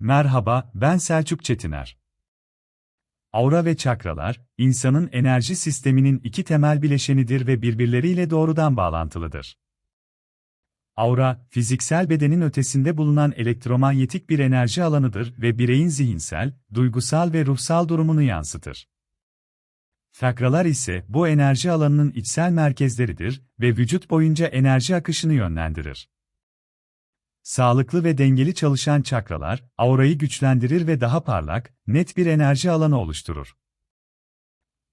Merhaba, ben Selçuk Çetiner. Aura ve çakralar, insanın enerji sisteminin iki temel bileşenidir ve birbirleriyle doğrudan bağlantılıdır. Aura, fiziksel bedenin ötesinde bulunan elektromanyetik bir enerji alanıdır ve bireyin zihinsel, duygusal ve ruhsal durumunu yansıtır. Çakralar ise bu enerji alanının içsel merkezleridir ve vücut boyunca enerji akışını yönlendirir. Sağlıklı ve dengeli çalışan çakralar, aurayı güçlendirir ve daha parlak, net bir enerji alanı oluşturur.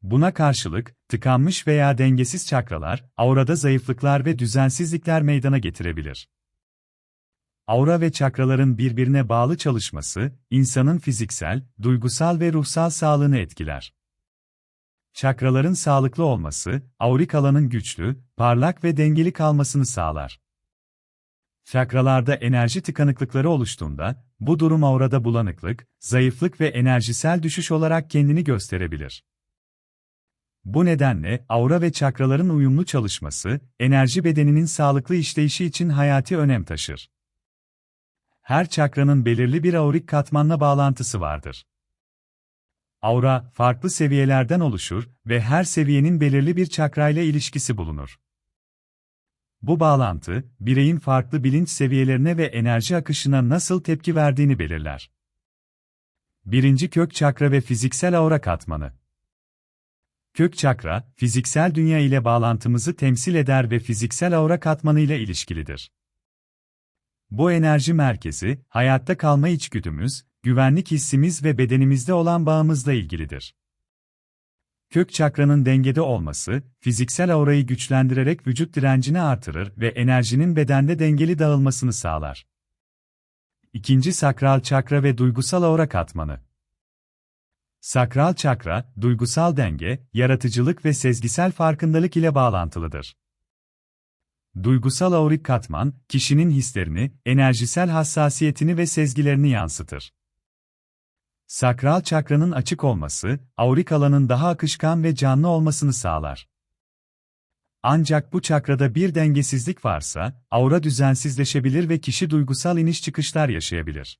Buna karşılık, tıkanmış veya dengesiz çakralar, aurada zayıflıklar ve düzensizlikler meydana getirebilir. Aura ve çakraların birbirine bağlı çalışması, insanın fiziksel, duygusal ve ruhsal sağlığını etkiler. Çakraların sağlıklı olması, aurik alanın güçlü, parlak ve dengeli kalmasını sağlar. Çakralarda enerji tıkanıklıkları oluştuğunda, bu durum aurada bulanıklık, zayıflık ve enerjisel düşüş olarak kendini gösterebilir. Bu nedenle aura ve çakraların uyumlu çalışması, enerji bedeninin sağlıklı işleyişi için hayati önem taşır. Her çakranın belirli bir aurik katmanla bağlantısı vardır. Aura, farklı seviyelerden oluşur ve her seviyenin belirli bir çakrayla ilişkisi bulunur. Bu bağlantı, bireyin farklı bilinç seviyelerine ve enerji akışına nasıl tepki verdiğini belirler. Birinci kök çakra ve fiziksel aura katmanı. Kök çakra, fiziksel dünya ile bağlantımızı temsil eder ve fiziksel aura katmanı ile ilişkilidir. Bu enerji merkezi, hayatta kalma içgüdümüz, güvenlik hissimiz ve bedenimizde olan bağımızla ilgilidir. Kök çakranın dengede olması, fiziksel aurayı güçlendirerek vücut direncini artırır ve enerjinin bedende dengeli dağılmasını sağlar. İkinci sakral çakra ve duygusal aura katmanı. Sakral çakra, duygusal denge, yaratıcılık ve sezgisel farkındalık ile bağlantılıdır. Duygusal aurik katman, kişinin hislerini, enerjisel hassasiyetini ve sezgilerini yansıtır. Sakral çakranın açık olması, aurik alanın daha akışkan ve canlı olmasını sağlar. Ancak bu çakrada bir dengesizlik varsa, aura düzensizleşebilir ve kişi duygusal iniş çıkışlar yaşayabilir.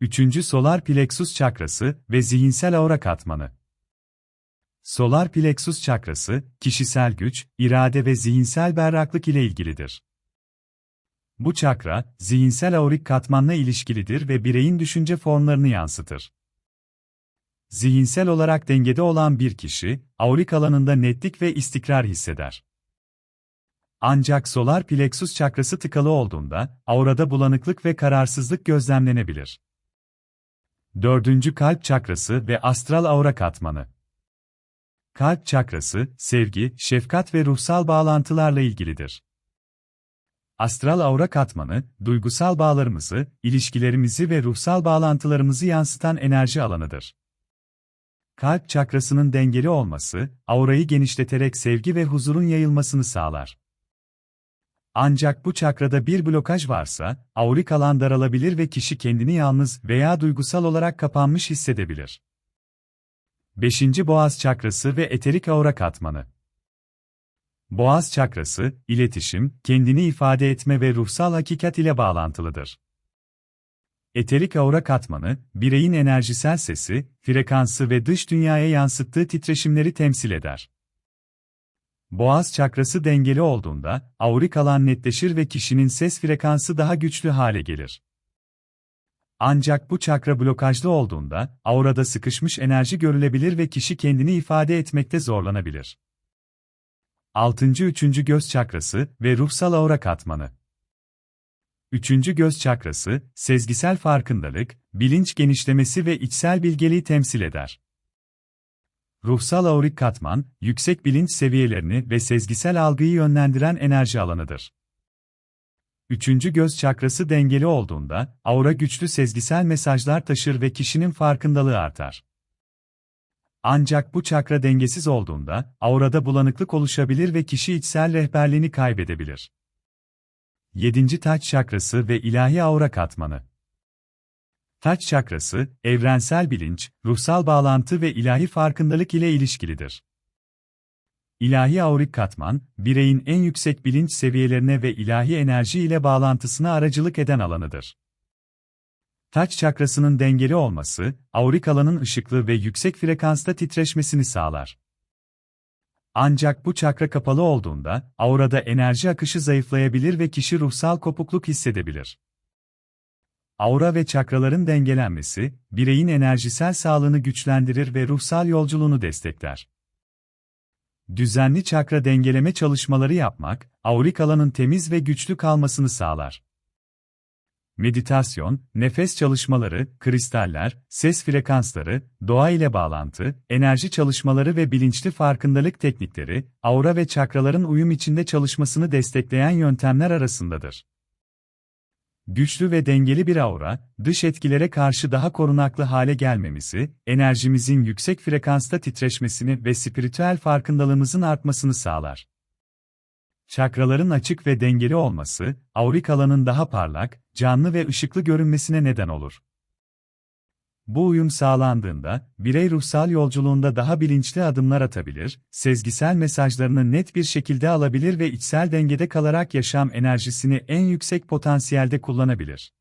Üçüncü solar plexus çakrası ve zihinsel aura katmanı. Solar plexus çakrası, kişisel güç, irade ve zihinsel berraklık ile ilgilidir. Bu çakra, zihinsel aurik katmanla ilişkilidir ve bireyin düşünce formlarını yansıtır. Zihinsel olarak dengede olan bir kişi, aurik alanında netlik ve istikrar hisseder. Ancak solar plexus çakrası tıkalı olduğunda, aurada bulanıklık ve kararsızlık gözlemlenebilir. Dördüncü kalp çakrası ve astral aura katmanı. Kalp çakrası, sevgi, şefkat ve ruhsal bağlantılarla ilgilidir. Astral aura katmanı, duygusal bağlarımızı, ilişkilerimizi ve ruhsal bağlantılarımızı yansıtan enerji alanıdır. Kalp çakrasının dengeli olması, aurayı genişleterek sevgi ve huzurun yayılmasını sağlar. Ancak bu çakrada bir blokaj varsa, aurik alan daralabilir ve kişi kendini yalnız veya duygusal olarak kapanmış hissedebilir. 5. Boğaz çakrası ve eterik aura katmanı Boğaz çakrası, iletişim, kendini ifade etme ve ruhsal hakikat ile bağlantılıdır. Eterik aura katmanı, bireyin enerjisel sesi, frekansı ve dış dünyaya yansıttığı titreşimleri temsil eder. Boğaz çakrası dengeli olduğunda, aurik alan netleşir ve kişinin ses frekansı daha güçlü hale gelir. Ancak bu çakra blokajlı olduğunda, aurada sıkışmış enerji görülebilir ve kişi kendini ifade etmekte zorlanabilir. 6. Üçüncü göz çakrası ve ruhsal aura katmanı. Üçüncü göz çakrası, sezgisel farkındalık, bilinç genişlemesi ve içsel bilgeliği temsil eder. Ruhsal aurik katman, yüksek bilinç seviyelerini ve sezgisel algıyı yönlendiren enerji alanıdır. Üçüncü göz çakrası dengeli olduğunda, aura güçlü sezgisel mesajlar taşır ve kişinin farkındalığı artar. Ancak bu çakra dengesiz olduğunda, aurada bulanıklık oluşabilir ve kişi içsel rehberliğini kaybedebilir. 7. Taç çakrası ve ilahi aura katmanı. Taç çakrası, evrensel bilinç, ruhsal bağlantı ve ilahi farkındalık ile ilişkilidir. İlahi aurik katman, bireyin en yüksek bilinç seviyelerine ve ilahi enerji ile bağlantısına aracılık eden alanıdır. Taç çakrasının dengeli olması, aurik alanın ışıklı ve yüksek frekansta titreşmesini sağlar. Ancak bu çakra kapalı olduğunda, aurada enerji akışı zayıflayabilir ve kişi ruhsal kopukluk hissedebilir. Aura ve çakraların dengelenmesi, bireyin enerjisel sağlığını güçlendirir ve ruhsal yolculuğunu destekler. Düzenli çakra dengeleme çalışmaları yapmak, aurik alanın temiz ve güçlü kalmasını sağlar. Meditasyon, nefes çalışmaları, kristaller, ses frekansları, doğa ile bağlantı, enerji çalışmaları ve bilinçli farkındalık teknikleri, aura ve çakraların uyum içinde çalışmasını destekleyen yöntemler arasındadır. Güçlü ve dengeli bir aura, dış etkilere karşı daha korunaklı hale gelmemizi, enerjimizin yüksek frekansta titreşmesini ve spiritüel farkındalığımızın artmasını sağlar. Çakraların açık ve dengeli olması, aurik alanın daha parlak, canlı ve ışıklı görünmesine neden olur. Bu uyum sağlandığında, birey ruhsal yolculuğunda daha bilinçli adımlar atabilir, sezgisel mesajlarını net bir şekilde alabilir ve içsel dengede kalarak yaşam enerjisini en yüksek potansiyelde kullanabilir.